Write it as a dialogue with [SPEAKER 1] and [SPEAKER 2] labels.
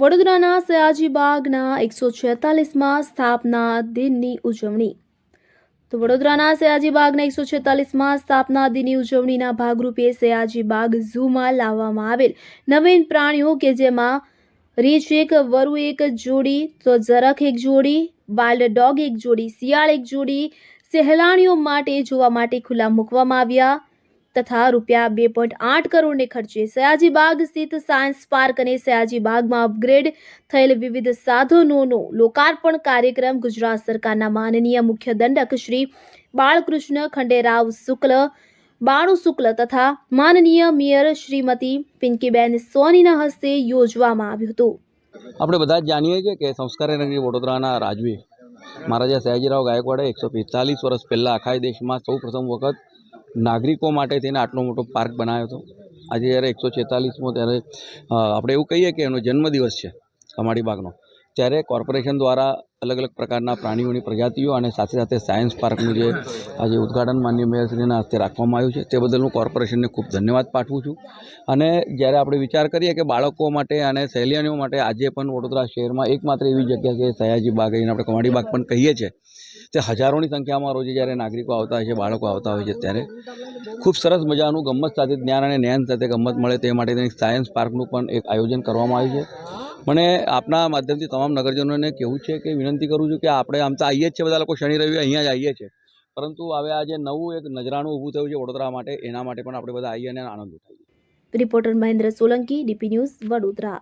[SPEAKER 1] વડોદરાના સયાજી બાગના એકસો છેતાલીસમાં સ્થાપના દિનની ઉજવણી. તો વડોદરાના સયાજી બાગના એકસો છેતાલીસમાં સ્થાપના દિનની ઉજવણીના ભાગરૂપે સયાજી બાગ ઝૂમાં લાવવામાં આવેલ નવીન પ્રાણીઓ કે જેમાં રીંછ એક, વરુ એક જોડી, તો ઝરખ એક જોડી, વાઇલ્ડ ડોગ એક જોડી, શિયાળ એક જોડી, સહેલાણીઓ માટે જોવા માટે ખુલ્લા મૂકવામાં આવ્યા. તથા રૂપિયા બે પોઈન્ટ આઠ કરોડને ખર્ચે સયાજી બાગ સ્થિત સાયન્સ પાર્ક અને સયાજી બાગમાં અપગ્રેડ થયેલ વિવિધ સાધનોનો લોકાર્પણ કાર્યક્રમ ગુજરાત સરકારના માનનીય મુખ્ય દંડક શ્રી બાળકૃષ્ણ ખંડેરાવ શુક્લ, બાણુ શુક્લ તથા માનનીય મેયર શ્રીમતી પિંકીબેન સોનીના હસ્તે યોજવામાં આવ્યું હતું.
[SPEAKER 2] આપણે બધા જાણીએ છીએ કે સંસ્કારી નગરી વડોદરાના રાજવી. મહારાજા સયાજીરાવ ગાયકવાડે એકસો પિસ્તાલીસ વર્ષ પહેલાં આખા દેશમાં સૌ પ્રથમ વખત નાગરિકો માટે થઈને આટલો મોટો પાર્ક બનાવ્યો હતો. આજે જ્યારે એકસો છેતાલીસમો ત્યારે આપણે એવું કહીએ કે એનો જન્મદિવસ છે કમાડી બાગનો. ત્યારે કોર્પોરેશન દ્વારા અલગ અલગ પ્રકારના પ્રાણીઓની પ્રજાતિઓ અને સાથે સાથે સાયન્સ પાર્કનું જે આજે ઉદ્ઘાટન માન્ય મેયરશ્રીના હસ્તે રાખવામાં આવ્યું છે, તે બદલ હું કોર્પોરેશનને ખૂબ ધન્યવાદ પાઠવું છું. અને જ્યારે આપણે વિચાર કરીએ કે બાળકો માટે અને સહેલિયાણીઓ માટે આજે પણ વડોદરા શહેરમાં એકમાત્ર એવી જગ્યા છે, સયાજી બાગ એને આપણે કમાડી બાગ પણ કહીએ છીએ, તે હજારોની સંખ્યામાં રોજે જ્યારે નાગરિકો આવતા હોય છે, બાળકો આવતા હોય છે ત્યારે ખૂબ સરસ મજાનું ગમત સાથે જ્ઞાન અને જ્ઞાન સાથે ગમત મળે તે માટે સાયન્સ પાર્કનું પણ એક આયોજન કરવામાં આવ્યું છે. મને આપના માધ્યમથી તમામ નગરજનોને કહેવું છે કે વિનંતી કરું છું કે આપણે આમ તો આવીએ જ છે બધા લોકો શનિ રવિ અહીંયા જ આવીએ છીએ. પરંતુ હવે આજે નવું એક નજરાણું ઊભું થયું છે વડોદરા માટે, એના માટે પણ આપણે બધા આવીએ અને આનંદ ઉઠાવીએ
[SPEAKER 1] reporter Mahendra Solanki, DP news Vadodara.